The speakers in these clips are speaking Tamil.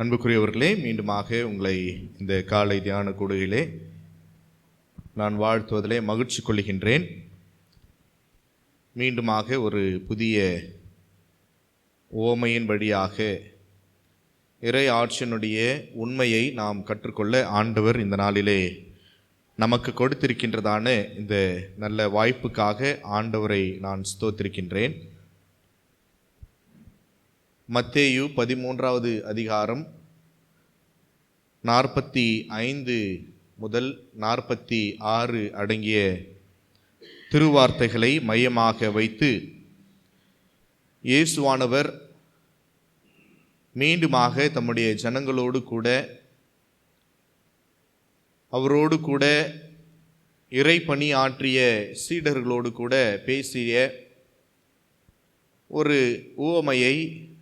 அன்புக்குரியவர்களே மீண்டுமாக உங்களை இந்த காலை தியான கூடுகையிலே நான் வாழ்த்துவதிலே மகிழ்ச்சி கொள்கின்றேன். மீண்டுமாக ஒரு புதிய ஓமையின் வழியாக இறை ஆட்சியினுடைய உண்மையை நாம் கற்றுக்கொள்ள ஆண்டவர் இந்த நாளிலே நமக்கு கொடுத்திருக்கின்றதான இந்த நல்ல வாய்ப்புக்காக ஆண்டவரை நான் ஸ்தோத்திருக்கின்றேன். மத்தேயு பதிமூன்றாவது அதிகாரம் நாற்பத்தி ஐந்து முதல் நாற்பத்தி ஆறு அடங்கிய திருவார்த்தைகளை மையமாக வைத்து இயேசுவானவர் மீண்டுமாக தம்முடைய ஜனங்களோடு கூட அவரோடு கூட இறைப்பணி ஆற்றிய சீடர்களோடு கூட பேசிய ஒரு உவமையை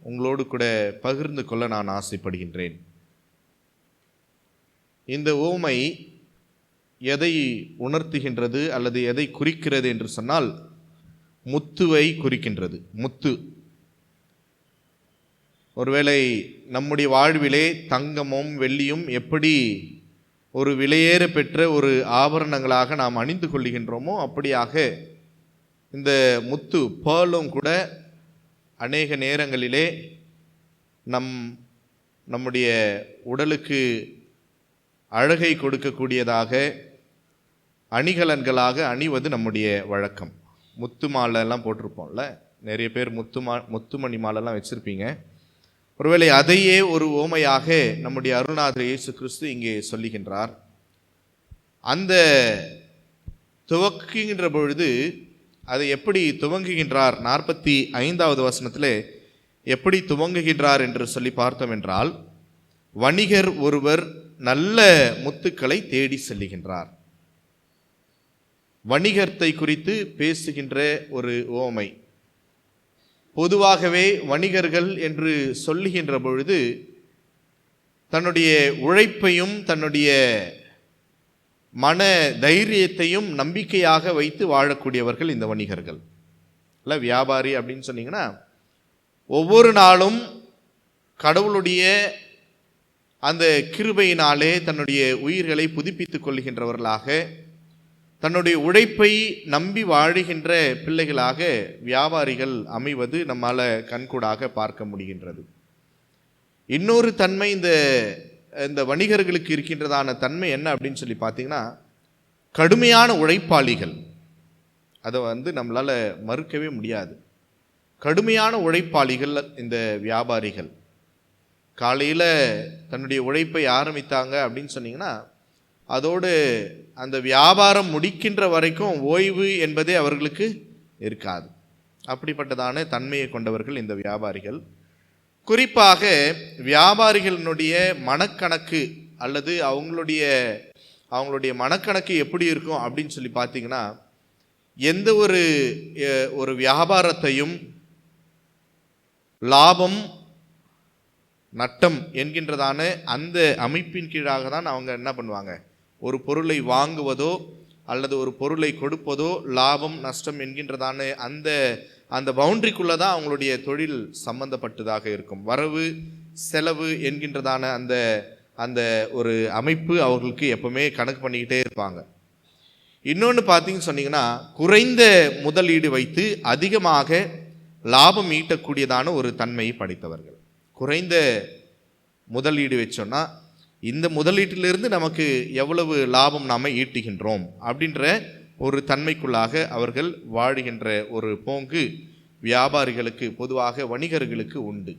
உங்களோடு கூட பகிர்ந்து கொள்ள நான் ஆசைப்படுகின்றேன். இந்த ஓமை எதை உணர்த்துகின்றது அல்லது எதை குறிக்கிறது என்று சொன்னால் முத்துவை குறிக்கின்றது. முத்து. ஒருவேளை நம்முடைய வாழ்விலே தங்கமும் வெள்ளியும் எப்படி ஒரு விலையேற பெற்ற ஒரு ஆபரணங்களாக நாம் அணிந்து கொள்ளுகின்றோமோ அப்படியாக இந்த முத்து பேர்லும் கூட அநேக நேரங்களிலே நம் நம்முடைய உடலுக்கு அழகை கொடுக்கக்கூடியதாக அணிகலன்களாக அணிவது நம்முடைய வழக்கம். முத்து மாலைலாம் போட்டிருப்போம்ல? நிறைய பேர் முத்து மா முத்துமணி மாலைலாம் வச்சுருப்பீங்க. ஒருவேளை அதையே ஒரு ஓமையாக நம்முடைய அருணாதர் இயேசு கிறிஸ்து இங்கே சொல்லுகின்றார். அந்த துவக்குகின்ற பொழுது அதை எப்படி துவங்குகின்றார்? நாற்பத்தி ஐந்தாவது வசனத்தில் எப்படி துவங்குகின்றார் என்று சொல்லி பார்த்தோம் என்றால் வணிகர் ஒருவர் நல்ல முத்துக்களை தேடி செல்லுகின்றார். வணிகத்தை குறித்து பேசுகின்ற ஒரு ஓமை. பொதுவாகவே வணிகர்கள் என்று சொல்லுகின்ற பொழுது தன்னுடைய உழைப்பையும் தன்னுடைய மன தைரியத்தையும் நம்பிக்கையாக வைத்து வாழக்கூடியவர்கள் இந்த வணிகர்கள். இல்லை வியாபாரி அப்படின்னு சொன்னீங்கன்னா ஒவ்வொரு நாளும் கடவுளுடைய அந்த கிருபையினாலே தன்னுடைய உயிர்களை புதுப்பித்துக் கொள்கின்றவர்களாக தன்னுடைய உழைப்பை நம்பி வாழுகின்ற பிள்ளைகளாக வியாபாரிகள் அமைவது நம்மால் கண்கூடாக பார்க்க முடிகின்றது. இன்னொரு தன்மை இந்த இந்த வணிகர்களுக்கு இருக்கின்றதான தன்மை என்ன அப்படின்னு சொல்லி பார்த்தீங்கன்னா கடுமையான உழைப்பாளிகள். அதை வந்து நம்மளால் மறுக்கவே முடியாது. கடுமையான உழைப்பாளிகள் இந்த வியாபாரிகள். காலையில் தன்னுடைய உழைப்பை ஆரம்பித்தாங்க அப்படின்னு சொன்னிங்கன்னா அதோடு அந்த வியாபாரம் முடிக்கின்ற வரைக்கும் ஓய்வு என்பதே அவர்களுக்கு இருக்காது. அப்படிப்பட்டதான தன்மையை கொண்டவர்கள் இந்த வியாபாரிகள். குறிப்பாக வியாபாரிகளினுடைய மனக்கணக்கு அல்லது அவங்களுடைய அவங்களுடைய மனக்கணக்கு எப்படி இருக்கும் அப்படின்னு சொல்லி பார்த்தீங்கன்னா எந்த ஒரு ஒரு வியாபாரத்தையும் லாபம் நட்டம் என்கின்றதான அந்த அமைப்பின் கீழாக தான் அவங்க என்ன பண்ணுவாங்க? ஒரு பொருளை வாங்குவதோ அல்லது ஒரு பொருளை கொடுப்பதோ லாபம் நஷ்டம் என்கின்றதான அந்த அந்த பவுண்டரிக்குள்ளே தான் அவங்களுடைய தொழில் சம்பந்தப்பட்டதாக இருக்கும். வரவு செலவு என்கின்றதான அந்த அந்த ஒரு அமைப்பு அவர்களுக்கு எப்பவுமே கணக்கு பண்ணிக்கிட்டே இருப்பாங்க. இன்னொன்று பார்த்தீங்கன்னு சொன்னீங்கன்னா குறைந்த முதலீடு வைத்து அதிகமாக லாபம் ஈட்டக்கூடியதான ஒரு தன்மையை படைத்தவர்கள். குறைந்த முதலீடு வச்சோன்னா இந்த முதலீட்டிலிருந்து நமக்கு எவ்வளவு லாபம் நாம் ஈட்டுகின்றோம் அப்படின்ற ஒரு தன்மைக்குள்ளாக அவர்கள் வாழுகின்ற ஒரு போங்கு வியாபாரிகளுக்கு பொதுவாக வணிகர்களுக்கு உண்டு.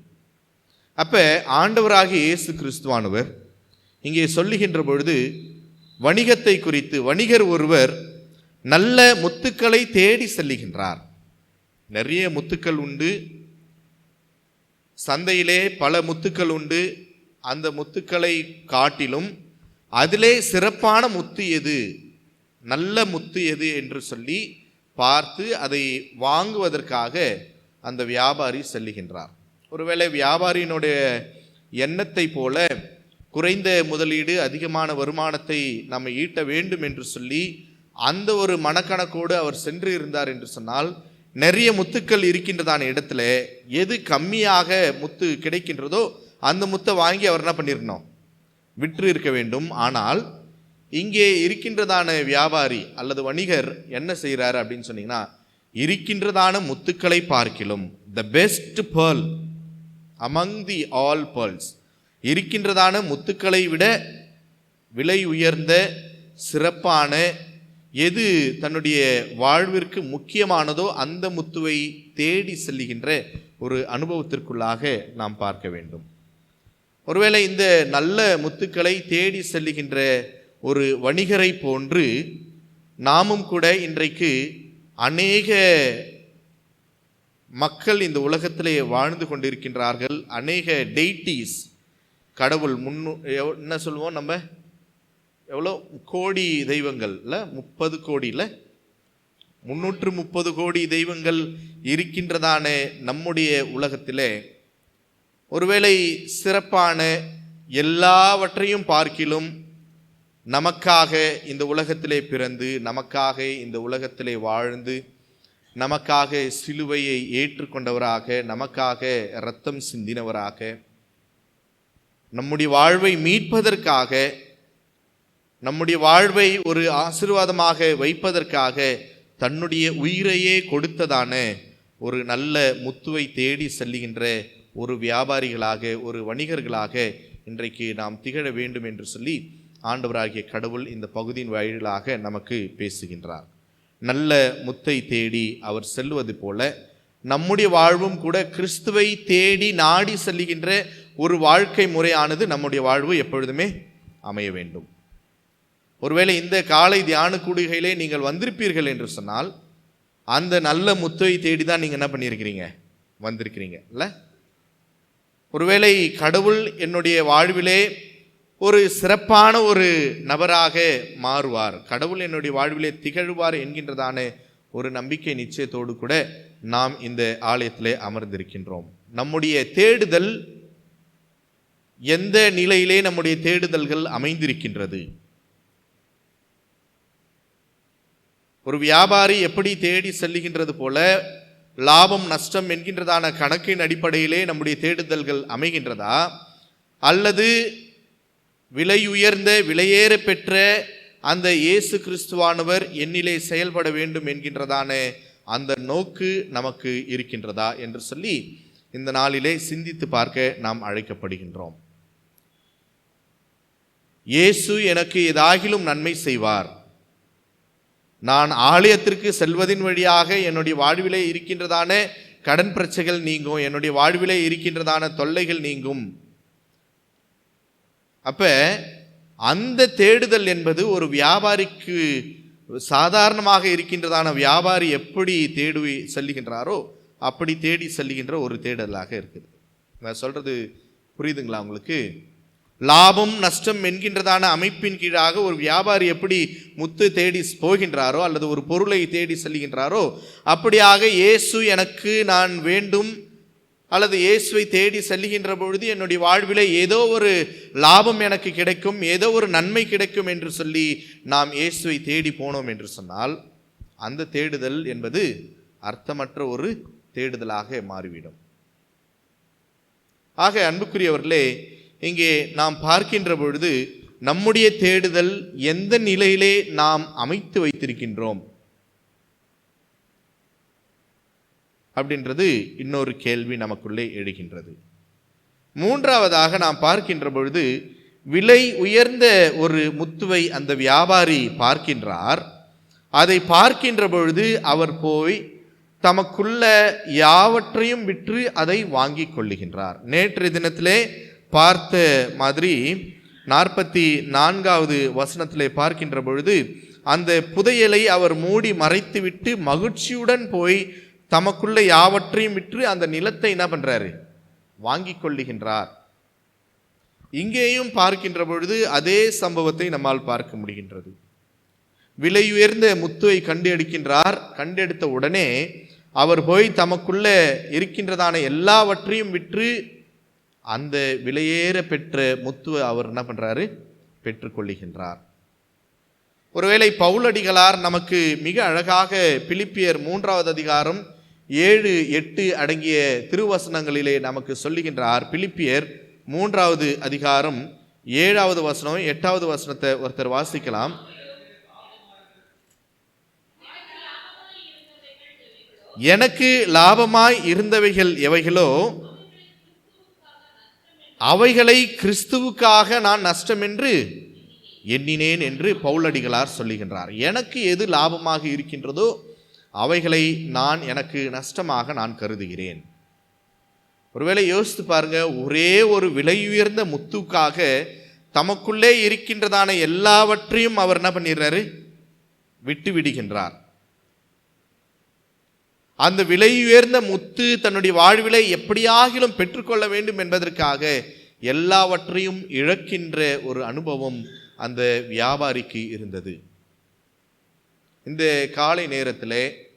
அப்போ ஆண்டவராக இயேசு கிறிஸ்துவானவர் இங்கே சொல்லுகின்ற பொழுது வணிகத்தை குறித்து வணிகர் ஒருவர் நல்ல முத்துக்களை தேடி செல்லுகின்றார். நிறைய முத்துக்கள் உண்டு. சந்தையிலே பல முத்துக்கள் உண்டு. அந்த முத்துக்களை காட்டிலும் அதிலே சிறப்பான முத்து எது? நல்ல முத்து எது என்று சொல்லி பார்த்து அதை வாங்குவதற்காக அந்த வியாபாரி செல்லுகின்றார். ஒருவேளை வியாபாரியினுடைய எண்ணத்தை போல குறைந்த முதலீடு அதிகமான வருமானத்தை நம்ம ஈட்ட வேண்டும் என்று சொல்லி அந்த ஒரு மனக்கணக்கோடு அவர் சென்று இருந்தார் என்று சொன்னால் நிறைய முத்துக்கள் இருக்கின்றதான இடத்துல எது கம்மியாக முத்து கிடைக்கின்றதோ அந்த முத்தை வாங்கி அவர் என்ன பண்ணியிருக்கணும் விற்று இருக்க வேண்டும். ஆனால் இங்கே இருக்கின்றதான வியாபாரி அல்லது வணிகர் என்ன செய்கிறார் அப்படின்னு சொன்னீங்கன்னா இருக்கின்றதான முத்துக்களை பார்க்கிலும் the best pearl among the all pearls இருக்கின்றதான முத்துக்களை விட விலை உயர்ந்த சிறப்பான எது தன்னுடைய வாழ்விற்கு முக்கியமானதோ அந்த முத்துவை தேடி செல்லுகின்ற ஒரு அனுபவத்திற்குள்ளாக நாம் பார்க்க வேண்டும். ஒருவேளை இந்த நல்ல முத்துக்களை தேடி செல்லுகின்ற ஒரு வணிகரை போன்று நாமும் கூட இன்றைக்கு அநேக மக்கள் இந்த உலகத்திலே வாழ்ந்து கொண்டிருக்கின்றார்கள். அநேக டெய்டிஸ் கடவுள் முன்னு என்ன சொல்லுவோம் நம்ம? எவ்வளோ? கோடி தெய்வங்கள்ல முப்பது கோடியில்? முன்னூற்று முப்பது கோடி தெய்வங்கள் இருக்கின்றதான நம்முடைய உலகத்திலே ஒருவேளை சிறப்பான எல்லாவற்றையும் பார்க்கிலும் நமக்காக இந்த உலகத்திலே பிறந்து நமக்காக இந்த உலகத்திலே வாழ்ந்து நமக்காக சிலுவையை ஏற்றுக்கொண்டவராக நமக்காக இரத்தம் சிந்தினவராக நம்முடைய வாழ்வை மீட்பதற்காக நம்முடைய வாழ்வை ஒரு ஆசீர்வாதமாக வைப்பதற்காக தன்னுடைய உயிரையே கொடுத்ததான ஒரு நல்ல முத்துவை தேடி செல்லுகின்ற ஒரு வியாபாரிகளாக ஒரு வணிகர்களாக இன்றைக்கு நாம் திகழ வேண்டும் என்று சொல்லி ஆண்டவராகிய கடவுள் இந்த பகுதியின் வாயிலாக நமக்கு பேசுகின்றார். நல்ல முத்தை தேடி அவர் செல்வது போல நம்முடைய வாழ்வும் கூட கிறிஸ்துவை தேடி நாடி செல்லுகின்ற ஒரு வாழ்க்கை முறையானது நம்முடைய வாழ்வு எப்பொழுதுமே அமைய வேண்டும். ஒருவேளை இந்த காலை தியான கூடுகையிலே நீங்கள் வந்திருப்பீர்கள் என்று சொன்னால் அந்த நல்ல முத்தை தேடி தான் நீங்கள் என்ன பண்ணியிருக்கிறீங்க? வந்திருக்கிறீங்க இல்லை? ஒருவேளை கடவுள் என்னுடைய வாழ்விலே ஒரு சிறப்பான ஒரு நபராக மாறுவார். கடவுள் என்னுடைய வாழ்விலே திகழ்வார் என்கின்றதான ஒரு நம்பிக்கை நிச்சயத்தோடு கூட நாம் இந்த ஆலயத்திலே அமர்ந்திருக்கின்றோம். நம்முடைய தேடுதல் எந்த நிலையிலே நம்முடைய தேடுதல்கள் அமைந்திருக்கின்றது? ஒரு வியாபாரி எப்படி தேடி செல்லுகின்றது போல லாபம் நஷ்டம் என்கின்றதான கணக்கின் அடிப்படையிலே நம்முடைய தேடுதல்கள் அமைகின்றதா? அல்லது விலை உயர்ந்த விலையேற பெற்ற அந்த இயேசு கிறிஸ்துவானவர் என்னிலே செயல்பட வேண்டும் என்கின்றதான அந்த நோக்கு நமக்கு இருக்கின்றதா என்று சொல்லி இந்த நாளிலே சிந்தித்து பார்க்க நாம் அழைக்கப்படுகின்றோம். இயேசு எனக்கு ஏதாகிலும் நன்மை செய்வார். நான் ஆலயத்திற்கு செல்வதின் வழியாக என்னுடைய வாழ்விலே இருக்கின்றதான கடன் பிரச்சனைகள் நீங்கும் என்னுடைய வாழ்விலே இருக்கின்றதான தொல்லைகள் நீங்கும். அப்போ அந்த தேடுதல் என்பது ஒரு வியாபாரிக்கு சாதாரணமாக இருக்கின்றதான வியாபாரி எப்படி தேடி செல்லுகின்றாரோ அப்படி தேடி செல்லுகின்ற ஒரு தேடலாக இருக்குது. நான் சொல்கிறது புரியுதுங்களா உங்களுக்கு? லாபம் நஷ்டம் என்கின்றதான அமைப்பின் கீழாக ஒரு வியாபாரி எப்படி முத்து தேடி போகின்றாரோ அல்லது ஒரு பொருளை தேடி செல்கின்றாரோ அப்படியாக இயேசு எனக்கு நான் வேண்டும் அல்லது இயேசுவை தேடி செல்லுகின்ற பொழுது என்னுடைய வாழ்விலே ஏதோ ஒரு லாபம் எனக்கு கிடைக்கும் ஏதோ ஒரு நன்மை கிடைக்கும் என்று சொல்லி நாம் இயேசுவை தேடி போனோம் என்று சொன்னால் அந்த தேடுதல் என்பது அர்த்தமற்ற ஒரு தேடுதலாக மாறிவிடும். ஆக அன்புக்குரியவர்களே இங்கே நாம் பார்க்கின்ற பொழுது நம்முடைய தேடுதல் எந்த நிலையிலே நாம் அமைத்து வைத்திருக்கின்றோம்? அப்படின்றது இன்னொரு கேள்வி நமக்குள்ளே எழுகின்றது. மூன்றாவதாக நாம் பார்க்கின்ற பொழுது விலை உயர்ந்த ஒரு முத்துவை அந்த வியாபாரி பார்க்கின்றார். அதை பார்க்கின்ற பொழுது அவர் போய் தமக்குள்ள யாவற்றையும் விற்று அதை வாங்கி கொள்ளுகின்றார். நேற்றைய தினத்திலே பார்த்த மாதிரி நாற்பத்தி நான்காவது வசனத்திலே பார்க்கின்ற பொழுது அந்த புதையலை அவர் மூடி மறைத்துவிட்டு மகிழ்ச்சியுடன் போய் தமக்குள்ளே யாவற்றையும் விற்று அந்த நிலத்தை என்ன பண்ணுறாரு வாங்கி கொள்ளுகின்றார். இங்கேயும் பார்க்கின்ற பொழுது அதே சம்பவத்தை நம்மால் பார்க்க முடிகின்றது. விலை உயர்ந்த முத்துவை கண்டு எடுக்கின்றார் கண்டெடுத்த உடனே அவர் போய் தமக்குள்ளே இருக்கின்றதான எல்லாவற்றையும் விற்று அந்த விலையேற பெற்ற முத்துவை அவர் என்ன பண்ணுறாரு பெற்றுக்கொள்ளுகின்றார் ஒருவேளை பவுலடிகளார் நமக்கு மிக அழகாக பிலிப்பியர் மூன்றாவது அதிகாரம் ஏழு எட்டு அடங்கிய திருவசனங்களிலே நமக்கு சொல்லுகின்றார் பிலிப்பியர் மூன்றாவது அதிகாரம் ஏழாவது வசனம் எட்டாவது வசனத்தை ஒருத்தர் வாசிக்கலாம். எனக்கு லாபமாய் இருந்தவைகள் எவைகளோ அவைகளை கிறிஸ்துவுக்காக நான் நஷ்டம் என்று எண்ணினேன் என்று பவுலடிகளார் சொல்லுகின்றார். எனக்கு எது லாபமாக இருக்கின்றதோ அவைகளை நான் எனக்கு நஷ்டமாக நான் கருதுகிறேன். ஒருவேளை யோசித்து பாருங்க ஒரே ஒரு விலை உயர்ந்த முத்துக்காக தமக்குள்ளே இருக்கின்றதான எல்லாவற்றையும் அவர் என்ன பண்ணிடுறாரு? விட்டு விடுகின்றார். அந்த விலை உயர்ந்த முத்து தன்னுடைய வாழ்விலை எப்படியாகிலும் பெற்றுக்கொள்ள வேண்டும் என்பதற்காக எல்லாவற்றையும் இழக்கின்ற ஒரு அனுபவம் அந்த வியாபாரிக்கு இருந்தது. இந்த காலை நேரத்திலே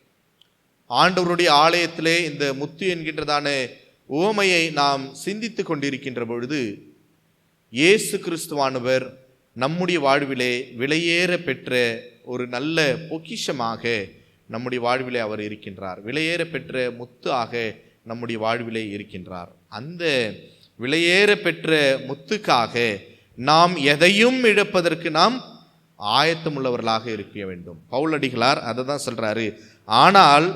ஆண்டவருடைய ஆலயத்திலே இந்த முத்து என்கின்றதான உவமையை நாம் சிந்தித்து கொண்டிருக்கின்ற பொழுது இயேசு கிறிஸ்துவானவர் நம்முடைய வாழ்விலே விலையேற பெற்ற ஒரு நல்ல பொக்கிஷமாக நம்முடைய வாழ்விலே அவர் இருக்கின்றார். விலையேற பெற்ற முத்து ஆக நம்முடைய வாழ்விலே இருக்கின்றார். அந்த விலையேற பெற்ற முத்துக்காக நாம் எதையும் இழப்பதற்கு நாம் ஆயத்தமுள்ளவர்களாக இருக்க வேண்டும். பவுலடிகளார் அதை தான் சொல்கிறாரு ஆனால்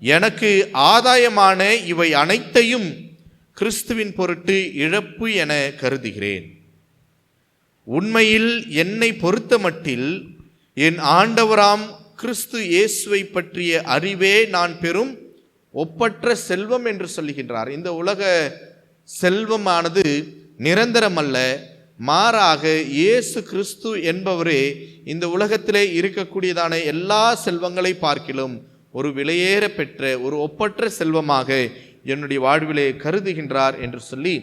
எனக்கு ஆதாயமான இவை அனைத்தையும் கிறிஸ்துவின் பொருட்டு இழப்பு என கருதுகிறேன். உண்மையில் என்னை பொறுத்தமட்டில் என் ஆண்டவராம் கிறிஸ்து இயேசுவை பற்றிய அறிவே நான் பெறும் ஒப்பற்ற செல்வம் என்று சொல்லுகின்றார். இந்த உலக செல்வமானது நிரந்தரமல்ல மாறாக இயேசு கிறிஸ்து என்பவரே இந்த உலகத்திலே இருக்கக்கூடியதான எல்லா செல்வங்களை பார்க்கிலும் ஒரு விலையேற பெற்ற ஒரு ஒப்பற்ற செல்வமாக என்னுடைய வாழ்விலே கருதுகின்றார் என்று சொல்லி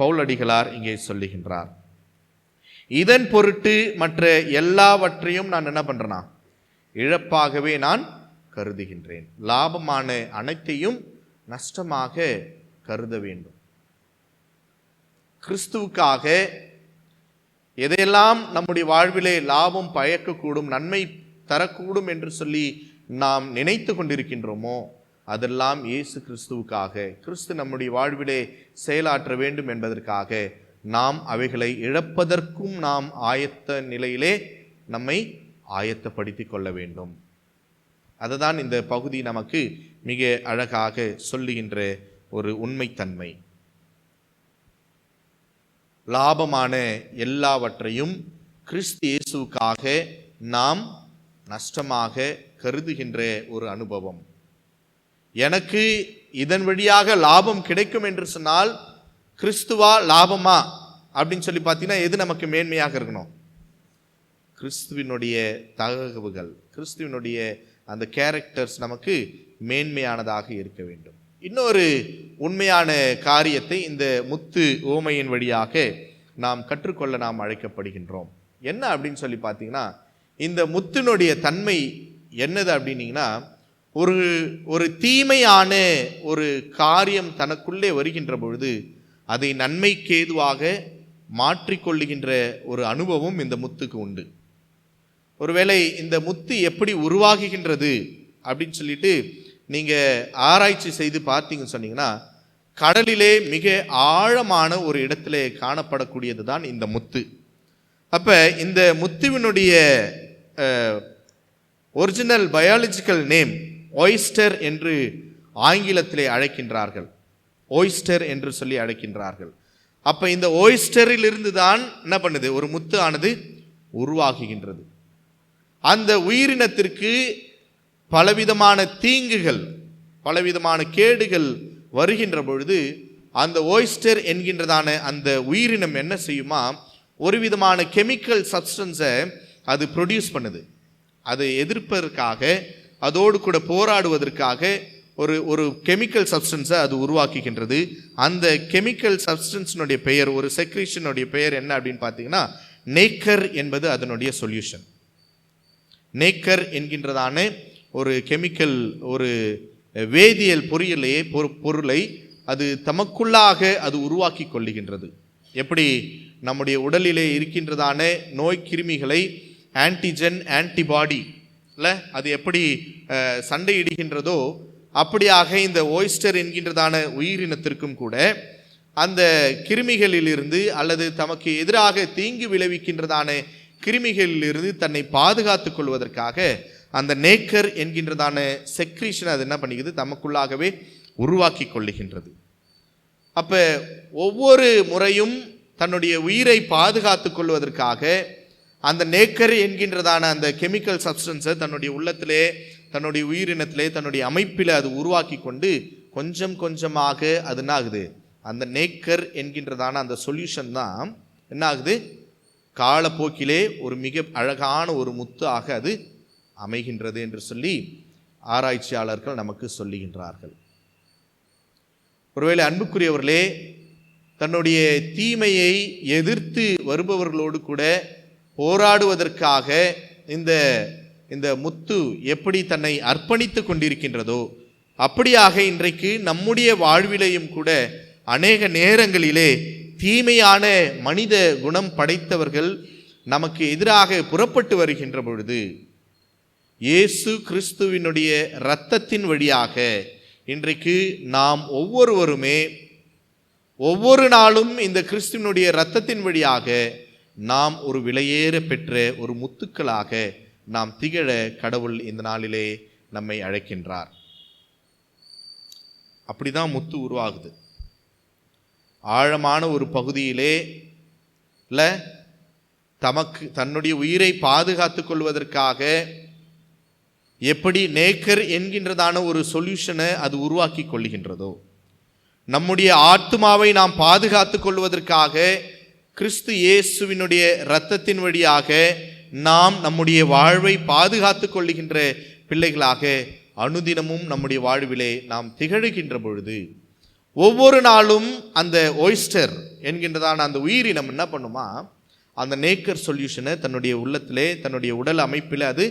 பவுலடிகளார் இங்கே சொல்லுகின்றார். இதன் பொருட்டு மற்ற எல்லாவற்றையும் நான் என்ன பண்ணுறேன்னா இழப்பாகவே நான் கருதுகின்றேன். லாபமான அனைத்தையும் நஷ்டமாக கருத வேண்டும். கிறிஸ்துவுக்காக எதையெல்லாம் நம்முடைய வாழ்விலே லாபம் பயக்கக்கூடும் நன்மை தரக்கூடும் என்று சொல்லி நாம் நினைத்து கொண்டிருக்கின்றோமோ அதெல்லாம் இயேசு கிறிஸ்துவுக்காக கிறிஸ்து நம்முடைய வாழ்விலே செயலாற்ற வேண்டும் என்பதற்காக நாம் அவைகளை இழப்பதற்கும் நாம் ஆயத்த நிலையிலே நம்மை ஆயத்தப்படுத்தி கொள்ள வேண்டும். அதுதான் இந்த பகுதி நமக்கு மிக அழகாக சொல்லுகின்ற ஒரு உண்மைத்தன்மை. லாபமான எல்லாவற்றையும் கிறிஸ்து இயேசுக்காக நாம் நஷ்டமாக கருதுகின்ற ஒரு அனுபவம். எனக்கு இதன் வழியாக லாபம் கிடைக்கும் என்று சொன்னால் கிறிஸ்துவா லாபமா? அப்படின்னு சொல்லி பார்த்தீங்கன்னா எது நமக்கு மேன்மையாக இருக்கணும்? கிறிஸ்துவினுடைய தகவுகள் கிறிஸ்துவினுடைய அந்த கேரக்டர்ஸ் நமக்கு மேன்மையானதாக இருக்க வேண்டும். இன்னொரு உண்மையான காரியத்தை இந்த முத்து ஓமையின் வழியாக நாம் கற்றுக்கொள்ள நாம் அழைக்கப்படுகின்றோம். என்ன அப்படின்னு சொல்லி பார்த்தீங்கன்னா இந்த முத்தினுடைய தன்மை என்னது அப்படின்னீங்கன்னா ஒரு ஒரு தீமையான ஒரு காரியம் தனக்குள்ளே வருகின்ற பொழுது அதை நன்மைக்கேதுவாக மாற்றிக்கொள்ளுகின்ற ஒரு அனுபவம் இந்த முத்துக்கு உண்டு. ஒருவேளை இந்த முத்து எப்படி உருவாகுகின்றது அப்படின்னு சொல்லிட்டு நீங்கள் ஆராய்ச்சி செய்து பார்த்தீங்கன்னு சொன்னீங்கன்னா கடலிலே மிக ஆழமான ஒரு இடத்திலே காணப்படக்கூடியது தான் இந்த முத்து. அப்போ இந்த முத்துவினுடைய ஒரிஜினல் பயாலஜிக்கல் நேம் ஒய்ஸ்டர் என்று ஆங்கிலத்திலே அழைக்கின்றார்கள். ஓய்ஸ்டர் என்று சொல்லி அழைக்கின்றார்கள். அப்போ இந்த ஓய்ஸ்டரிலிருந்து தான் என்ன பண்ணுது? ஒரு முத்து ஆனது உருவாகுகின்றது. அந்த உயிரினத்திற்கு பலவிதமான தீங்குகள் பலவிதமான கேடுகள் வருகின்ற பொழுது அந்த ஓய்ஸ்டர் என்கின்றதான அந்த உயிரினம் என்ன செய்யுமா? ஒரு விதமான கெமிக்கல் சப்ஸ்டன்ஸை அது ப்ரொடியூஸ் பண்ணுது. அதை எதிர்ப்பதற்காக அதோடு கூட போராடுவதற்காக ஒரு ஒரு கெமிக்கல் சப்ஸ்டன்ஸை அது உருவாக்குகின்றது. அந்த கெமிக்கல் சப்ஸ்டன்ஸினுடைய பெயர் ஒரு செக்ரேஷனுடைய பெயர் என்ன அப்படின்னு பார்த்தீங்கன்னா நேக்கர் என்பது அதனுடைய சொல்யூஷன் நேக்கர் என்கின்றதான ஒரு கெமிக்கல் ஒரு வேதியியல் பொறியியலையே பொரு- பொருளை அது தமக்குள்ளாக அது உருவாக்கி கொள்ளுகின்றது. எப்படி? நம்முடைய உடலிலே இருக்கின்றதான நோய் கிருமிகளை ஆன்டிஜென் ஆன்டிபாடி இல்லை அது எப்படி சண்டையிடுகின்றதோ அப்படியாக இந்த ஓய்ஸ்டர் என்கின்றதான உயிரினத்திற்கும் கூட அந்த கிருமிகளிலிருந்து அல்லது தமக்கு எதிராக தீங்கு விளைவிக்கின்றதான கிருமிகளிலிருந்து தன்னை பாதுகாத்து கொள்வதற்காக அந்த நேக்கர் என்கின்றதான செக்ரீஷன் அது என்ன பண்ணிக்குது? தமக்குள்ளாகவே உருவாக்கி கொள்ளுகின்றது அப்போ ஒவ்வொரு முறையும் தன்னுடைய உயிரை பாதுகாத்து கொள்வதற்காக அந்த நேக்கர் என்கின்றதான அந்த கெமிக்கல் சப்ஸ்டன்ஸை தன்னுடைய உள்ளத்திலே தன்னுடைய உயிரினத்திலே தன்னுடைய அமைப்பில் அது உருவாக்கி கொண்டு கொஞ்சம் கொஞ்சமாக அது என்ன ஆகுது அந்த நேக்கர் என்கின்றதான அந்த சொல்யூஷன் தான் என்ன ஆகுது காலப்போக்கிலே ஒரு மிக அழகான ஒரு முத்து ஆக அது அமைகின்றது என்று சொல்லி ஆராய்ச்சியாளர்கள் நமக்கு சொல்லுகின்றார்கள். ஒருவேளை அன்புக்குரியவர்களே தன்னுடைய தீமையை எதிர்த்து வருபவர்களோடு கூட போராடுவதற்காக இந்த இந்த முத்து எப்படி தன்னை அர்ப்பணித்து கொண்டிருக்கின்றதோ அப்படியாக இன்றைக்கு நம்முடைய வாழ்விலையும் கூட அநேக நேரங்களிலே தீமையான மனித குணம் படைத்தவர்கள் நமக்கு எதிராக புறப்பட்டு வருகின்ற பொழுது இயேசு கிறிஸ்துவினுடைய இரத்தத்தின் வழியாக இன்றைக்கு நாம் ஒவ்வொருவருமே ஒவ்வொரு நாளும் இந்த கிறிஸ்துவனுடைய இரத்தத்தின் வழியாக நாம் ஒரு விலையேற பெற்ற ஒரு முத்துக்களாக நாம் திகழ கடவுள் இந்த நாளிலே நம்மை அழைக்கின்றார். அப்படிதான் முத்து உருவாகுது. ஆழமான ஒரு பகுதியிலே இல்லை தமக்கு தன்னுடைய உயிரை பாதுகாத்து கொள்வதற்காக எப்படி நேக்கர் என்கின்றதான ஒரு சொல்யூஷனை அது உருவாக்கி கொள்கின்றதோ நம்முடைய ஆத்மாவை நாம் பாதுகாத்து கொள்வதற்காக கிறிஸ்து இயேசுவினுடைய இரத்தத்தின் வழியாக நாம் நம்முடைய வாழ்வை பாதுகாத்து கொள்ளுகின்ற பிள்ளைகளாக அனுதினமும் நம்முடைய வாழ்விலே நாம் திகழுகின்ற பொழுது ஒவ்வொரு நாளும் அந்த ஒய்ஸ்டர் என்கின்றதான அந்த உயிரினம் என்ன பண்ணுமா? அந்த நேக்கர் சொல்யூஷனை தன்னுடைய உள்ளத்திலே தன்னுடைய உடல் அமைப்பில் அது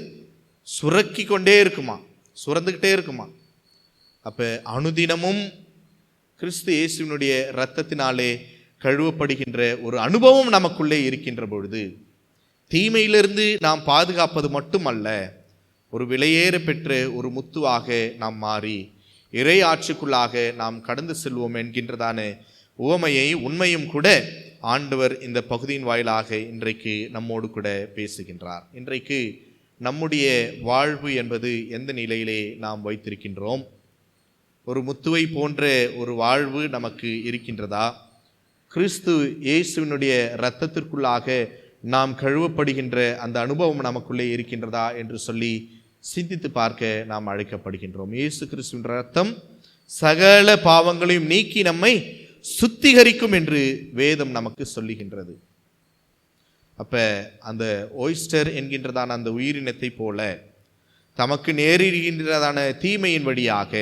சுரக்கி கொண்டே இருக்குமா? சுரந்துக்கிட்டே இருக்குமா? அப்போ அனுதினமும் கிறிஸ்து இயேசுவினுடைய இரத்தத்தினாலே கழுவப்படுகின்ற ஒரு அனுபவம் நமக்குள்ளே இருக்கின்ற பொழுது தீமையிலிருந்து நாம் பாதுகாப்பது மட்டுமல்ல ஒரு விலையேற பெற்ற ஒரு முத்துவாக நாம் மாறி இறை ஆட்சிக்குள்ளாக நாம் கடந்து செல்வோம் என்கின்றதான உவமையை உண்மையும் கூட ஆண்டவர் இந்த பகுதியின் வாயிலாக இன்றைக்கு நம்மோடு கூட பேசுகின்றார். இன்றைக்கு நம்முடைய வாழ்வு என்பது எந்த நிலையிலே நாம் வைத்திருக்கின்றோம்? ஒரு முத்துவை போன்ற ஒரு வாழ்வு நமக்கு இருக்கின்றதா? கிறிஸ்து இயேசுவினுடைய இரத்தத்திற்குள்ளாக நாம் கழுவப்படுகின்ற அந்த அனுபவம் நமக்குள்ளே இருக்கின்றதா என்று சொல்லி சிந்தித்து பார்க்க நாம் அழைக்கப்படுகின்றோம். இயேசு கிறிஸ்துவின் ரத்தம் சகல பாவங்களையும் நீக்கி நம்மை சுத்திகரிக்கும் என்று வேதம் நமக்கு சொல்லுகின்றது. அப்போ அந்த ஓய்ஸ்டர் என்கின்றதான அந்த உயிரினத்தை போல தமக்கு நேரிடுகின்றதான தீமையின் வழியாக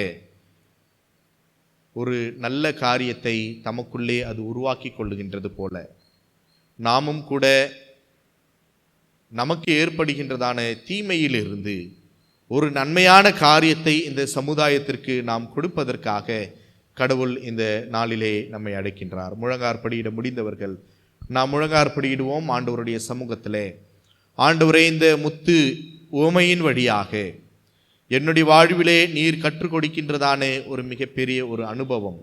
ஒரு நல்ல காரியத்தை தமக்குள்ளே அது உருவாக்கி கொள்ளுகின்றது போல நாமும் கூட நமக்கு ஏற்படுகின்றதான தீமையிலிருந்து ஒரு நன்மையான காரியத்தை இந்த சமுதாயத்திற்கு நாம் கொடுப்பதற்காக கடவுள் இந்த நாளிலே நம்மை அடைக்கின்றார் முழங்கார்படியிட முடிந்தவர்கள் நாம் முழங்கார்படியிடுவோம் ஆண்டவருடைய சமூகத்திலே. ஆண்டவரே இந்த முத்து உவமையின் வழியாக என்னுடைய வாழ்விலே நீர் கற்றுக் கொடுக்கின்றதான ஒரு மிகப்பெரிய ஒரு அனுபவம்.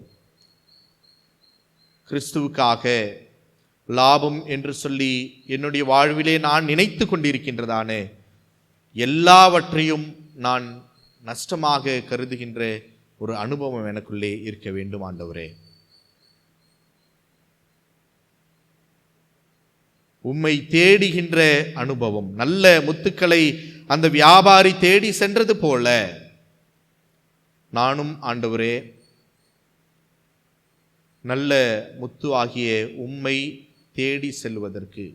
கிறிஸ்துவுக்காக லாபம் என்று சொல்லி என்னுடைய வாழ்விலே நான் நினைத்து கொண்டிருக்கின்றதானே எல்லாவற்றையும் நான் நஷ்டமாக கருதுகின்ற ஒரு அனுபவம் எனக்குள்ளே இருக்க வேண்டும் ஆண்டவரே. உம்மை தேடுகின்ற அனுபவம். நல்ல முத்துக்களை அந்த வியாபாரி தேடி சென்றது போல. நானும் ஆண்டவரே நல்ல முத்து ஆகிய உம்மை தேடி செல்வதற்கு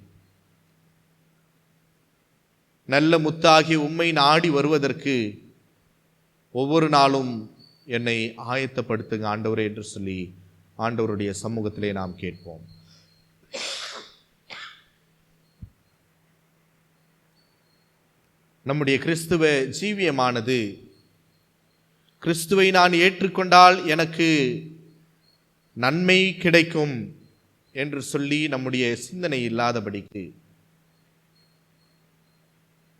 நல்ல முத்தாகிய உம்மை நாடி வருவதற்கு ஒவ்வொரு நாளும் என்னை ஆயத்தப்படுத்துங்க ஆண்டவரே என்று சொல்லி ஆண்டவருடைய சமூகத்திலே நாம் கேட்போம். நம்முடைய கிறிஸ்துவ ஜீவியமானது. கிறிஸ்துவை நான் ஏற்றுக்கொண்டால் எனக்கு நன்மை கிடைக்கும் என்று சொல்லி நம்முடைய சிந்தனை இல்லாதபடிக்கு.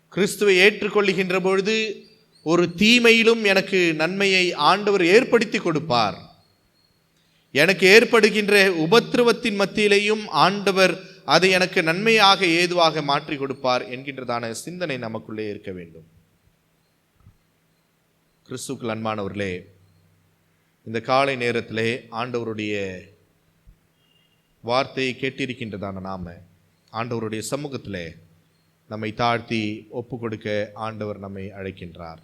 கிறிஸ்துவை ஏற்றுக்கொள்ளுகின்ற பொழுது ஒரு தீமையிலும் எனக்கு நன்மையை ஆண்டவர் ஏற்படுத்தி கொடுப்பார். எனக்கு ஏற்படுகின்ற உபத்திரவத்தின் மத்தியிலேயும் ஆண்டவர் அது எனக்கு நன்மையாக ஏதுவாக மாற்றி கொடுப்பார் என்கின்றதான சிந்தனை நமக்குள்ளே இருக்க வேண்டும். கிறிஸ்துக்கள் அன்பானவர்களே இந்த காலை நேரத்திலே ஆண்டவருடைய வார்த்தையை கேட்டிருக்கின்றதான நாம ஆண்டவருடைய சமூகத்தில் நம்மை தாழ்த்தி ஒப்பு கொடுக்க ஆண்டவர் நம்மை அழைக்கின்றார்.